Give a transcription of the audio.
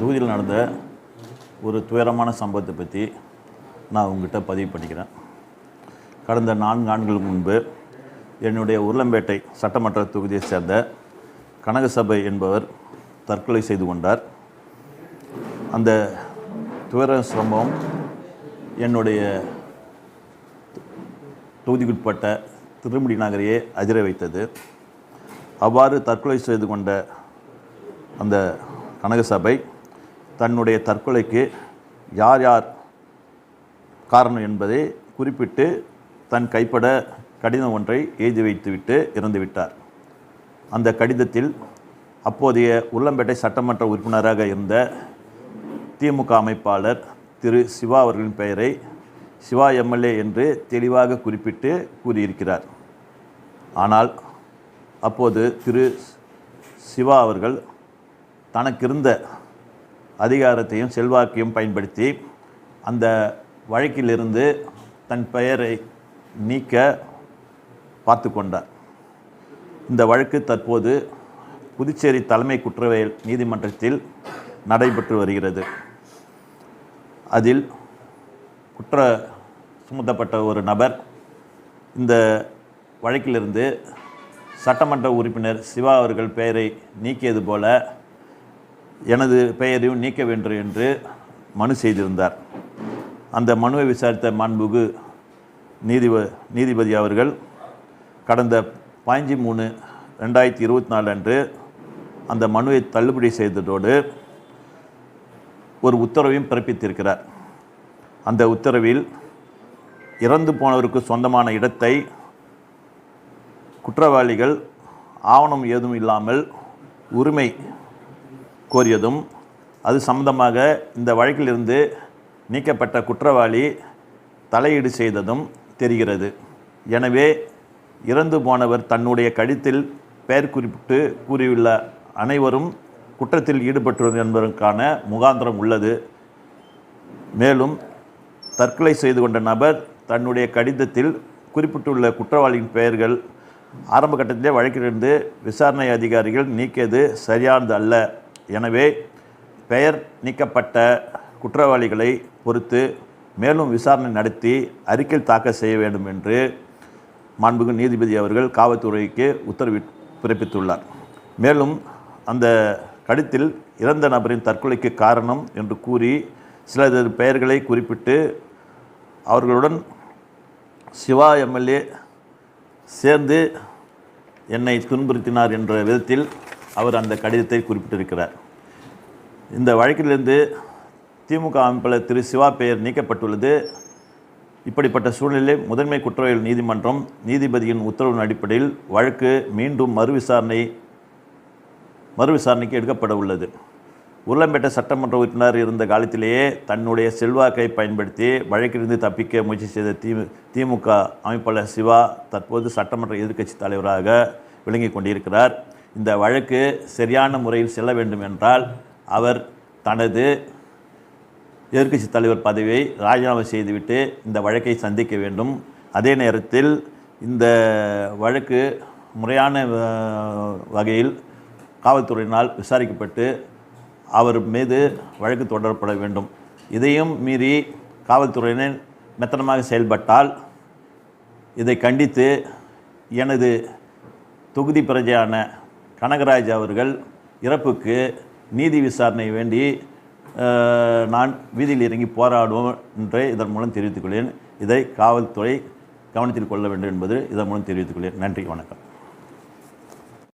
தொகுதியில் நடந்த ஒரு துயரமான சம்பவத்தை பற்றி நான் உங்ககிட்ட பதிவு பண்ணிக்கிறேன். கடந்த நான்கு ஆண்டுகளுக்கு முன்பு என்னுடைய உருளம்பேட்டை சட்டமன்ற தொகுதியை சேர்ந்த கனகசபை என்பவர் தற்கொலை செய்து கொண்டார். அந்த துயர சம்பவம் என்னுடைய தொகுதிக்குட்பட்ட திருமுடி நகரையே அதிர வைத்தது. அவ்வாறு தற்கொலை செய்து கொண்ட அந்த கனகசபை தன்னுடைய தற்கொலைக்கு யார் யார் காரணம் என்பதை குறிப்பிட்டு தன் கைப்பட கடிதம் ஒன்றை எழுதி வைத்துவிட்டு இறந்துவிட்டார் அந்த கடிதத்தில் அப்போதைய உள்ளம்பேட்டை சட்டமன்ற உறுப்பினராக இருந்த திமுக அமைப்பாளர் திரு சிவா அவர்களின் பெயரை சிவா எம்எல்ஏ என்று தெளிவாக குறிப்பிட்டு கூறியிருக்கிறார். ஆனால் அப்போது திரு சிவா அவர்கள் தனக்கிருந்த அதிகாரத்தையும் செல்வாக்கையும் பயன்படுத்தி அந்த வழக்கிலிருந்து தன் பெயரை நீக்க பார்த்து கொண்டார். இந்த வழக்கு தற்போது புதுச்சேரி தலைமை குற்றவியல் நீதிமன்றத்தில் நடைபெற்று வருகிறது. அதில் குற்ற சுமத்தப்பட்ட ஒரு நபர் இந்த வழக்கிலிருந்து சட்டமன்ற உறுப்பினர் சிவா அவர்கள் பெயரை நீக்கியது போல எனது பெயரையும் நீக்க வேண்டும் என்று மனு செய்திருந்தார். அந்த மனுவை விசாரித்த மாண்புகு நீதிப நீதிபதி அவர்கள் கடந்த பாஞ்சு மூணு ரெண்டாயிரத்தி இருபத்தி நாலு அன்று அந்த மனுவை தள்ளுபடி செய்ததோடு ஒரு உத்தரவையும் பிறப்பித்திருக்கிறார். அந்த உத்தரவில் இறந்து போனவருக்கு சொந்தமான இடத்தை குற்றவாளிகள் ஆவணம் ஏதும் இல்லாமல் உரிமை கோரியதும் அது சம்பந்தமாக இந்த வழக்கிலிருந்து நீக்கப்பட்ட குற்றவாளி தலையீடு செய்ததும் தெரிகிறது. எனவே இறந்து போனவர் தன்னுடைய கடித்தில் பெயர் குறிப்பிட்டு கூறியுள்ள அனைவரும் குற்றத்தில் ஈடுபட்டுள்ளது என்பதற்கான முகாந்திரம் உள்ளது. மேலும் தற்கொலை செய்து கொண்ட நபர் தன்னுடைய கடிதத்தில் குறிப்பிட்டுள்ள குற்றவாளியின் பெயர்கள் ஆரம்ப கட்டத்திலே வழக்கிலிருந்து விசாரணை அதிகாரிகள் நீக்கியது சரியானது அல்ல எனவே பெயர் நீக்கப்பட்ட குற்றவாளிகளை பொறுத்து மேலும் விசாரணை நடத்தி அறிக்கை தாக்கல் செய்ய வேண்டும் என்று மாண்புகு நீதிபதி அவர்கள் காவல்துறைக்கு உத்தரவி பிறப்பித்துள்ளார். மேலும் அந்த கடித்தில் இறந்த நபரின் தற்கொலைக்கு காரணம் என்று கூறி சிலரது பெயர்களை குறிப்பிட்டு அவர்களுடன் சிவா எம்எல்ஏ சேர்ந்து என்னை துன்புறுத்தினார் என்ற விதத்தில் அவர் அந்த கடிதத்தை குறிப்பிட்டிருக்கிறார். இந்த வழக்கிலிருந்து திமுக அமைப்பாளர் திரு. சிவா பெயர் நீக்கப்பட்டுள்ளது. இப்படிப்பட்ட சூழ்நிலையில் முதன்மை குற்றவியல் நீதிமன்றம் நீதிபதியின் உத்தரவின் அடிப்படையில் வழக்கு மீண்டும் மறுவிசாரணை மறுவிசாரணைக்கு எடுக்கப்பட உள்ளது. உருளம்பேட்டை சட்டமன்ற உறுப்பினர் இருந்த காலத்திலேயே தன்னுடைய செல்வாக்கை பயன்படுத்தி வழக்கிலிருந்து தப்பிக்க முயற்சி செய்த தி திமுக அமைப்பாளர் சிவா தற்போது சட்டமன்ற எதிர்க்கட்சி தலைவராக விளங்கி கொண்டிருக்கிறார். இந்த வழக்கு சரியான முறையில் செல்ல வேண்டும் என்றால் அவர் தனது எதிர்க்கட்சி தலைவர் பதவியை ராஜினாமா செய்துவிட்டு இந்த வழக்கை சந்திக்க வேண்டும். அதே நேரத்தில் இந்த வழக்கு முறையான வகையில் காவல்துறையினால் விசாரிக்கப்பட்டு அவர் மீது வழக்கு தொடரப்பட வேண்டும். இதையும் மீறி காவல்துறையினர் மெத்தனமாக செயல்பட்டால் இதை கண்டித்து எனது தொகுதி பிரஜையான கனகராஜ் அவர்கள் இறப்புக்கு நீதி விசாரணை வேண்டி நான் வீதியில் இறங்கி போராடுவோம் என்று இதன் மூலம் தெரிவித்துக் கொள்கிறேன். இதை காவல்துறை கவனத்தில் கொள்ள வேண்டும் என்பது இதன் மூலம் தெரிவித்துக் கொள்கிறேன். நன்றி வணக்கம்.